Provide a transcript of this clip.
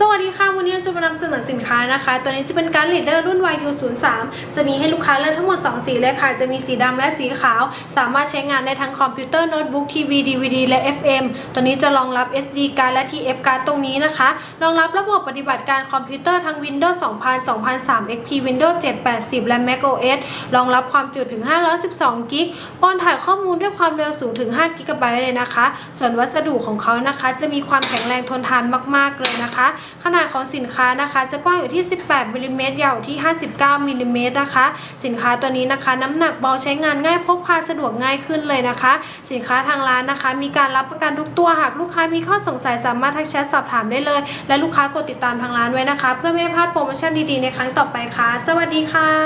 สวัสดีค่ะวันนี้จะมานำเสนอสินค้านะคะ ตัวนี้จะเป็นการ์ดลีดเดอร์รุ่น YU03 จะมีให้ลูกค้าเลือกทั้งหมด 2 สีเลยค่ะ จะมีสีดำและสีขาว สามารถใช้งานได้ทั้งคอมพิวเตอร์โน้ตบุ๊กทีวี DVD และ FM ตัวนี้จะรองรับ SD การ์ดและ TF การ์ดตรงนี้นะคะ รองรับระบบปฏิบัติการคอมพิวเตอร์ทั้ง Windows 2000 2003 XP Windows 780 และ Mac OS รองรับความจุถึง 512 กิกโอนถ่ายข้อมูลด้วยความเร็วสูงถึง 5 กิกะไบต์เลยนะคะ ส่วนวัสดุของเขานะคะ จะมีความแข็งแรงทนทานมาก ๆ เลยนะคะขนาดของสินค้านะคะจะกว้างอยู่ที่ 18มิลลิเมตรยาวอยู่ที่ 59มิลลิเมตรนะคะ สินค้าตัวนี้นะคะ น้ำหนักเบาใช้งานง่ายพกพาสะดวกง่ายขึ้นเลยนะคะ สินค้าทางร้านนะคะ มีการรับประกันทุกตัวหากลูกค้ามีข้อสงสัยสามารถทักแชทสอบถามได้เลย และลูกค้ากดติดตามทางร้านไว้นะคะ เพื่อไม่ให้พลาดโปรโมชั่นดีๆในครั้งต่อไปค่ะ สวัสดีค่ะ